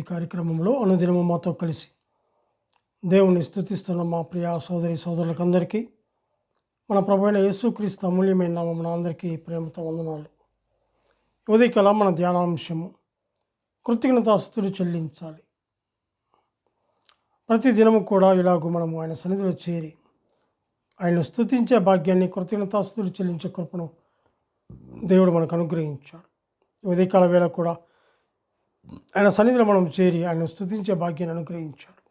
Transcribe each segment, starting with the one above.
అనుదిన కార్యక్రమంలో అనుదినము మాతో కలిసి దేవుని స్థుతిస్తున్న మా ప్రియ సోదరి సోదరులకందరికీ మన ప్రభు యేసుక్రీస్తు అమూల్యమైన నామమున అందరికీ ప్రేమతో వందనాలు. ఉదయకల మన ధ్యానాంశము కృతజ్ఞతాస్తులు చెల్లించాలి. ప్రతి దినము కూడా ఇలాగూ మనము ఆయన సన్నిధిలో చేరి ఆయన స్థుతించే భాగ్యాన్ని కృతజ్ఞతాస్తులు చెల్లించే కృపను దేవుడు మనకు అనుగ్రహించాడు. ఉదయకాల వేళ కూడా ఆయన సన్నిధిలో మనం చేరి ఆయన స్థుతించే భాగ్యాన్ని అనుగ్రహించాడు.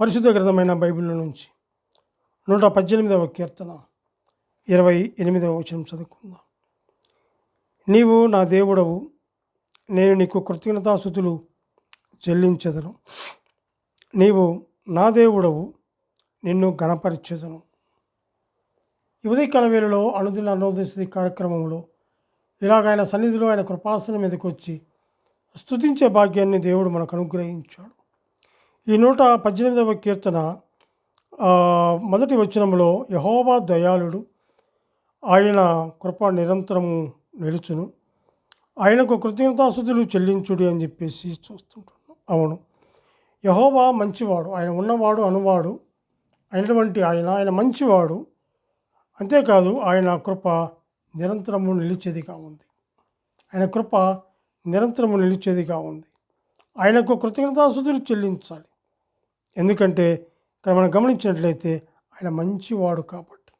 పరిశుద్ధ గ్రంథమైన బైబిల్ నుంచి నూట పద్దెనిమిదవ కీర్తన ఇరవై ఎనిమిదవ వచనం చదువుకుందాం. నీవు నా దేవుడవు నేను నీకు కృతజ్ఞతాస్థుతులు చెల్లించదను. నీవు నా దేవుడవు నిన్ను గణపరిచెదను ఈ ఉదయకాల వేళలో అనుదిన అన్నోదయ కార్యక్రమంలో ఇలాగ ఆయన సన్నిధిలో ఆయన కృపాసనం మీదకి వచ్చి స్థుతించే భాగ్యాన్ని దేవుడు మనకు అనుగ్రహించాడు. ఈ నూట పద్దెనిమిదవ కీర్తన మొదటి వచనంలో యహోవా దయాళుడు ఆయన కృప నిరంతరము నిలుచును. ఆయనకు కృతజ్ఞతాస్థుతులు చెల్లించుడు అని చెప్పేసి చూస్తుంటున్నాం. అవును. యహోవా మంచివాడు ఆయన ఉన్నవాడు అనువాడు అయినటువంటి ఆయన ఆయన మంచివాడు. అంతేకాదు ఆయన కృప నిరంతరము నిలిచేదిగా ఉంది. ఆయన కృప నిరంతరము నిలిచేదిగా ఉంది. ఆయనకు కృతజ్ఞతాసుతులు చెల్లించాలి. ఎందుకంటే ఇక్కడ మనం గమనించినట్లయితే ఆయన మంచివాడు కాబట్టి.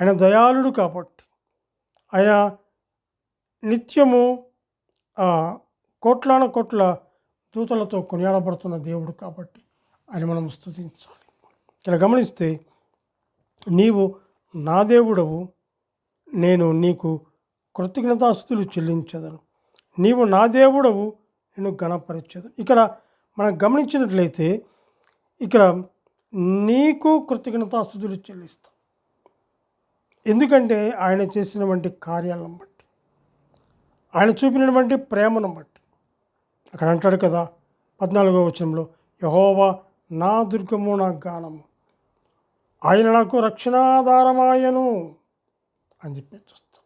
ఆయన దయాళుడు కాబట్టి. ఆయన నిత్యము కోట్లాన కోట్ల దూతలతో కొనియాడబడుతున్న దేవుడు కాబట్టి ఆయన మనం స్థుతించాలి. ఇక్కడ గమనిస్తే నీవు నా దేవుడవు నేను నీకు కృతజ్ఞతాస్తులు చెల్లించదను. నీవు నా దేవుడవు నేను గణపరచదు. ఇక్కడ మనం గమనించినట్లయితే ఇక్కడ నీకు కృతజ్ఞతాస్తుతులు చెల్లిస్తాం. ఎందుకంటే ఆయన చేసినటువంటి కార్యాలను బట్టి ఆయన చూపినటువంటి ప్రేమను బట్టి. అక్కడ అంటాడు కదా పద్నాలుగో వచనంలో యహోవా నా దుర్గము నా గానము. ఆయన నాకు రక్షణాధారమాయను అని చెప్పి చూస్తాం.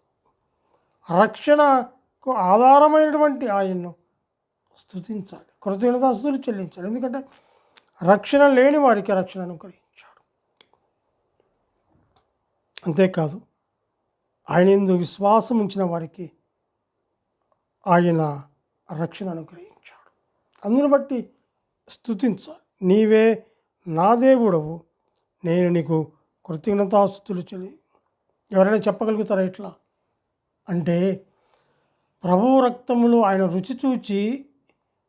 రక్షణ ఆధారమైనటువంటి ఆయన్ను స్తుతించాలి. కృతజ్ఞతాస్తులు చెల్లించాలి. ఎందుకంటే రక్షణ లేని వారికి రక్షణ అనుగ్రహించాడు. అంతేకాదు ఆయన ఎందు విశ్వాసం ఉంచిన వారికి ఆయన రక్షణ అనుగ్రహించాడు. అందును బట్టి స్థుతించాలి నీవే నా దేవుడవు. నేను నీకు కృతజ్ఞతాస్తుతులు చెల్లి ఎవరైనా చెప్పగలుగుతారా ఇట్లా? అంటే ప్రభువు రక్తములు ఆయన రుచి చూచి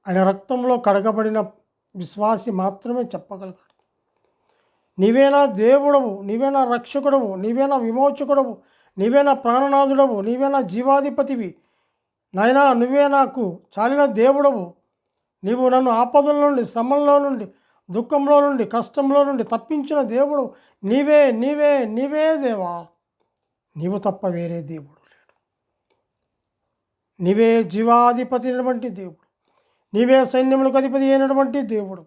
ఆయన రక్తంలో కడగబడిన విశ్వాసి మాత్రమే చెప్పగలగాడు నీవేనా దేవుడవు నీవేనా రక్షకుడవు నీవేనా విమోచకుడవు నీవేనా ప్రాణనాథుడవు నీవేనా జీవాధిపతివి. నాయనా నువ్వే నాకు చాలిన దేవుడవు. నీవు నన్ను ఆపదల నుండి శ్రమంలో నుండి దుఃఖంలో నుండి కష్టంలో నుండి తప్పించిన దేవుడు నీవే నీవే నీవే దేవా. నీవు తప్ప వేరే దేవుడు నీవే జీవాధిపతి అయినటువంటి దేవుడు. నీవే సైన్యములకు అధిపతి అయినటువంటి దేవుడు.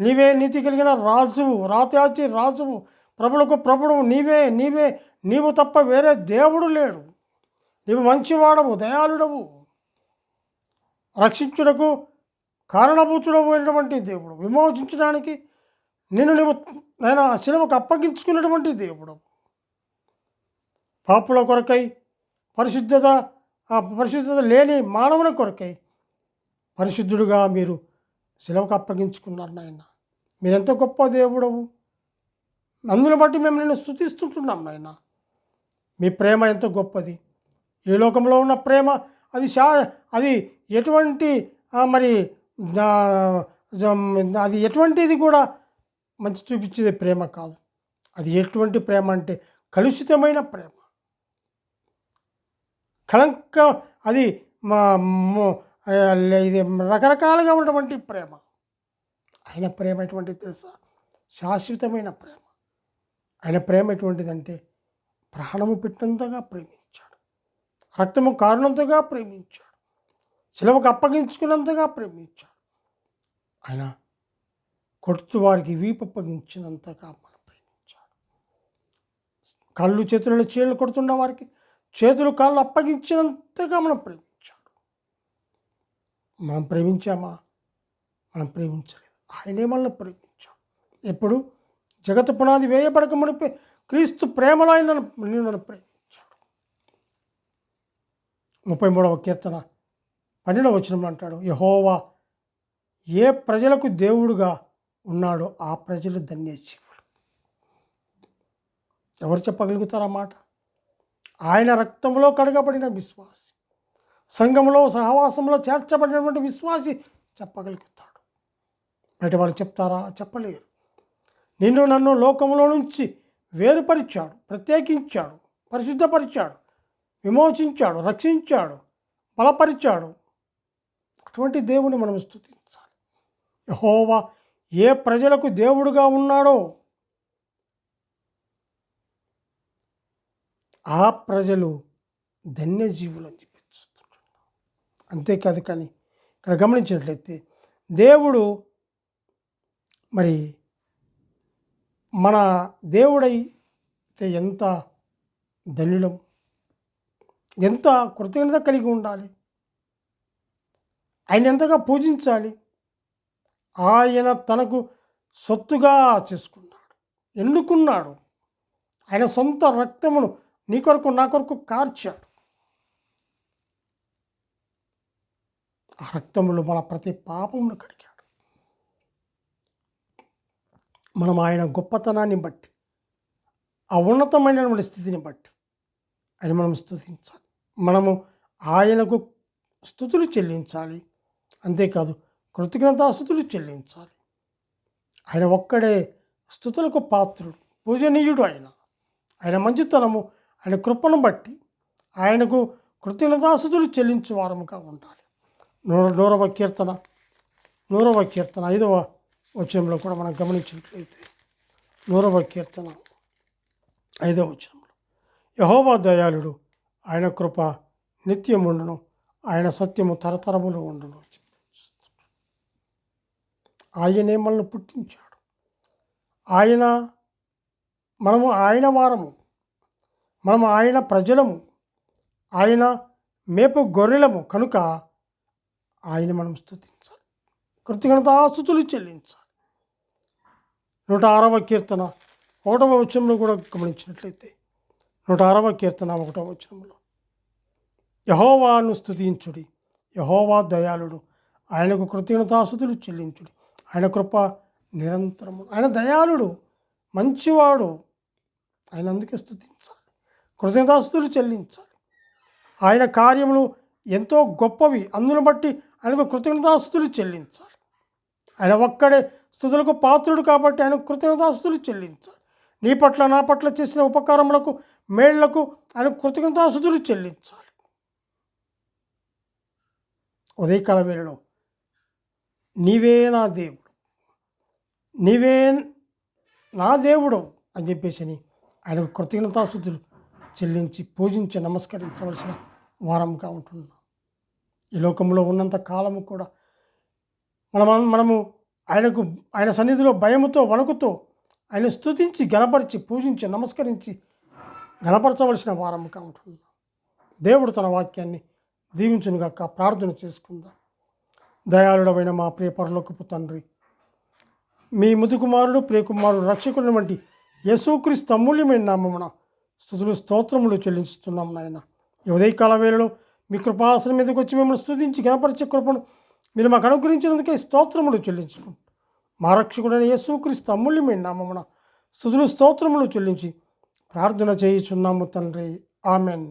నీవే నీతి కలిగిన రాజువు రాత్యాచి రాజువు ప్రభులకు ప్రభుడు నీవే నీవే నీవు తప్ప వేరే దేవుడు లేడు. నీవు మంచివాడవు దయాళుడవు. రక్షించుటకు కారణభూతుడవు అయినటువంటి దేవుడు. విమోచించడానికి నిన్ను నీవు నేను శిలువకు అప్పగించుకున్నటువంటి దేవుడు. పాపుల కొరకై పరిశుద్ధత ఆ పరిశుద్ధత లేని మానవుని కొరకై పరిశుద్ధుడుగా మీరు శిలవకు అప్పగించుకున్నారు నాయన. మీరెంత గొప్ప దేవుడవు. అందును బట్టి మేము నిన్ను స్థుతిస్తుంటున్నాం నాయన. మీ ప్రేమ ఎంత గొప్పది. ఈ లోకంలో ఉన్న ప్రేమ అది శా అది ఎటువంటి మరి అది ఎటువంటిది కూడా మంచి చూపించేది ప్రేమ కాదు. అది ఎటువంటి ప్రేమ అంటే కలుషితమైన ప్రేమ. కళంకం అది మా ఇది రకరకాలుగా ఉన్నటువంటి ప్రేమ. ఆయన ప్రేమ ఎటువంటిది తెలుసా? శాశ్వతమైన ప్రేమ. ఆయన ప్రేమ ఎటువంటిదంటే ప్రాణము పెట్టినంతగా ప్రేమించాడు. రక్తము కారణంతగా ప్రేమించాడు. శిలవకు అప్పగించుకున్నంతగా ప్రేమించాడు. ఆయన కొడుతు వారికి వీపు అప్పగించినంతగా మనం ప్రేమించాడు. కళ్ళు చేతులలో చీళ్ళు కొడుతున్న వారికి చేతులు కాళ్ళు అప్పగించినంతగా మనం ప్రేమించాడు. మనం ప్రేమించామా? మనం ప్రేమించలేదు. ఆయనే మనల్ని ప్రేమించాడు. ఎప్పుడు? జగత్ పునాది వేయబడక మునిపే క్రీస్తు ప్రేమలో ఆయన నన్ను నన్ను ప్రేమించాడు. ముప్పై మూడవ కీర్తన పన్నెండవ వచనంలో అంటాడు యహోవా ఏ ప్రజలకు దేవుడుగా ఉన్నాడో ఆ ప్రజలు ధన్యజీవులు. ఎవరు చెప్పగలుగుతారు ఆ మాట? ఆయన రక్తంలో కడగబడిన విశ్వాసి సంఘంలో సహవాసంలో చేర్చబడినటువంటి విశ్వాసి చెప్పగలుగుతాడు. బయట వాళ్ళు చెప్తారా? చెప్పలేరు. నిన్ను నన్ను లోకంలో నుంచి వేరుపరిచాడు ప్రత్యేకించాడు పరిశుద్ధపరిచాడు విమోచించాడు రక్షించాడు బలపరిచాడు. అటువంటి దేవుని మనం స్థుతించాలి యహోవా ఏ ప్రజలకు దేవుడుగా ఉన్నాడో ఆ ప్రజలు ధన్యజీవులు అని చెప్పి అంతేకాదు కానీ ఇక్కడ గమనించినట్లయితే దేవుడు మరి మన దేవుడైతే ఎంత ధన్యులం ఎంత కృతజ్ఞత కలిగి ఉండాలి ఆయన ఎంతగా పూజించాలి ఆయన తనకు సొత్తుగా చేసుకున్నాడు ఎన్నుకున్నాడు ఆయన సొంత రక్తమును నీ కొరకు నా కొరకు కార్చాడు. ఆ రక్తములు మన ప్రతి పాపమును కడిగాడు. మనం ఆయన గొప్పతనాన్ని బట్టి ఆ ఉన్నతమైనటువంటి స్థితిని బట్టి ఆయన మనం స్థుతించాలి మనము ఆయనకు స్థుతులు చెల్లించాలి. అంతేకాదు కృతజ్ఞతాస్థుతులు చెల్లించాలి. ఆయన ఒక్కడే స్థుతులకు పాత్రుడు పూజనీయుడు ఆయన. ఆయన మంచితనము ఆయన కృపను బట్టి ఆయనకు కృతజ్ఞతాసులు చెల్లించు వారముగా ఉండాలి. నూర నూరవ కీర్తన నూరవ కీర్తన ఐదవ వచనంలో కూడా మనం గమనించినట్లయితే నూరవ కీర్తన ఐదవ వచనంలో యహోవా దయాళుడు ఆయన కృప నిత్యముండును ఆయన సత్యము తరతరములు ఉండును ఆయనే మనల్ని పుట్టించాడు. ఆయన మనము ఆయన వారము మనము ఆయన ప్రజలము ఆయన మేపు గొర్రెలము కనుక ఆయన మనం స్థుతించాలి కృతజ్ఞతాస్థుతులు చెల్లించాలి. నూట ఆరవ కీర్తన ఒకటవ వచనంలో కూడా గమనించినట్లయితే నూట ఆరవ కీర్తన ఒకటవ వచనంలో యహోవాను స్థుతించుడి యహోవా దయాళుడు ఆయనకు కృతజ్ఞతాస్థుతులు చెల్లించుడి. ఆయన కృప నిరంతరము ఆయన దయాళుడు మంచివాడు ఆయన అందుకే స్థుతించాలి కృతజ్ఞతాస్తులు చెల్లించాలి. ఆయన కార్యములు ఎంతో గొప్పవి. అందును బట్టి ఆయనకు కృతజ్ఞతాస్తులు చెల్లించాలి. ఆయన ఒక్కడే స్థుతులకు పాత్రుడు కాబట్టి ఆయన కృతజ్ఞతాస్తులు చెల్లించాలి. నీ పట్ల నా పట్ల చేసిన ఉపకారములకు మేళ్ళకు ఆయన కృతజ్ఞతాస్తులు చెల్లించాలి. ఉదయకాల వేళలో నీవే నా దేవుడు. నీవే నా దేవుడు అని చెప్పేసి ఆయనకు కృతజ్ఞతాస్థుతులు చెల్లించి పూజించి నమస్కరించవలసిన వారంగా ఉంటున్నాం. ఈ లోకంలో ఉన్నంత కాలము కూడా మనం మనము ఆయనకు ఆయన సన్నిధిలో భయముతో వణుకుతో ఆయన స్తుతించి గణపరిచి పూజించి నమస్కరించి గణపరచవలసిన వారముగా ఉంటున్నాం. దేవుడు తన వాక్యాన్ని దీవించునుగాక ప్రార్థన చేసుకుందాం. దయాళుడమైన మా ప్రియ పరలోకపు తండ్రి మీ ముదుకుమారుడు ప్రియకుమారుడు రక్షకుని వంటి యేసుక్రీస్తు అమూల్యమైన నామమున స్థుతులు స్తోత్రములు చెల్లించుతున్నాం నాయన. ఈ ఉదయకాల వేళలో మీ కృపాసనం మీదకి వచ్చి మిమ్మల్ని స్థుతించి గణపరిచే కృపను మీరు మాకు అనుగ్రహించినందుకే స్తోత్రములు చెల్లించుకుంటాం మా రక్షకుడైన యేసుక్రీస్తు అమూల్యమైన నామమున స్థుతులు స్తోత్రములు చెల్లించి ప్రార్థన చేయుచున్నాము తండ్రి. ఆమెన్.